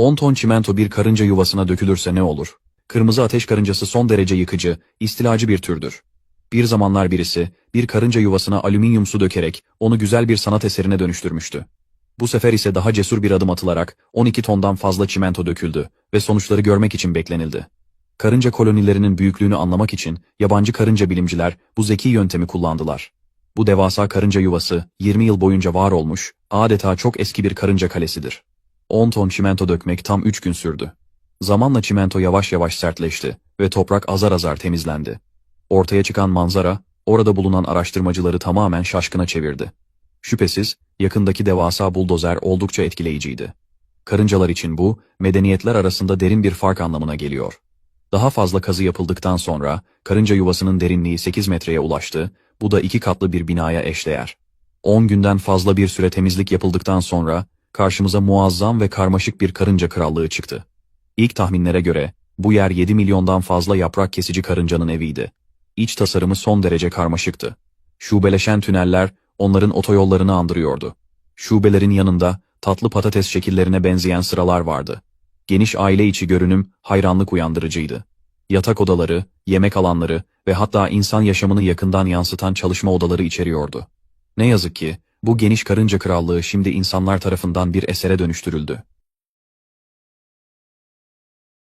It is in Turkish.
10 ton çimento bir karınca yuvasına dökülürse ne olur? Kırmızı ateş karıncası son derece yıkıcı, istilacı bir türdür. Bir zamanlar birisi, bir karınca yuvasına alüminyum su dökerek onu güzel bir sanat eserine dönüştürmüştü. Bu sefer ise daha cesur bir adım atılarak 12 tondan fazla çimento döküldü ve sonuçları görmek için beklenildi. Karınca kolonilerinin büyüklüğünü anlamak için yabancı karınca bilimciler bu zeki yöntemi kullandılar. Bu devasa karınca yuvası 20 yıl boyunca var olmuş, adeta çok eski bir karınca kalesidir. 10 ton çimento dökmek tam 3 gün sürdü. Zamanla çimento yavaş yavaş sertleşti ve toprak azar azar temizlendi. Ortaya çıkan manzara, orada bulunan araştırmacıları tamamen şaşkına çevirdi. Şüphesiz, yakındaki devasa buldozer oldukça etkileyiciydi. Karıncalar için bu, medeniyetler arasında derin bir fark anlamına geliyor. Daha fazla kazı yapıldıktan sonra, karınca yuvasının derinliği 8 metreye ulaştı, bu da iki katlı bir binaya eşdeğer. 10 günden fazla bir süre temizlik yapıldıktan sonra, karşımıza muazzam ve karmaşık bir karınca krallığı çıktı. İlk tahminlere göre, bu yer 7 milyondan fazla yaprak kesici karıncanın eviydi. İç tasarımı son derece karmaşıktı. Şubeleşen tüneller, onların otoyollarını andırıyordu. Şubelerin yanında, tatlı patates şekillerine benzeyen sıralar vardı. Geniş aile içi görünüm, hayranlık uyandırıcıydı. Yatak odaları, yemek alanları ve hatta insan yaşamını yakından yansıtan çalışma odaları içeriyordu. Ne yazık ki, bu geniş karınca krallığı şimdi insanlar tarafından bir esere dönüştürüldü.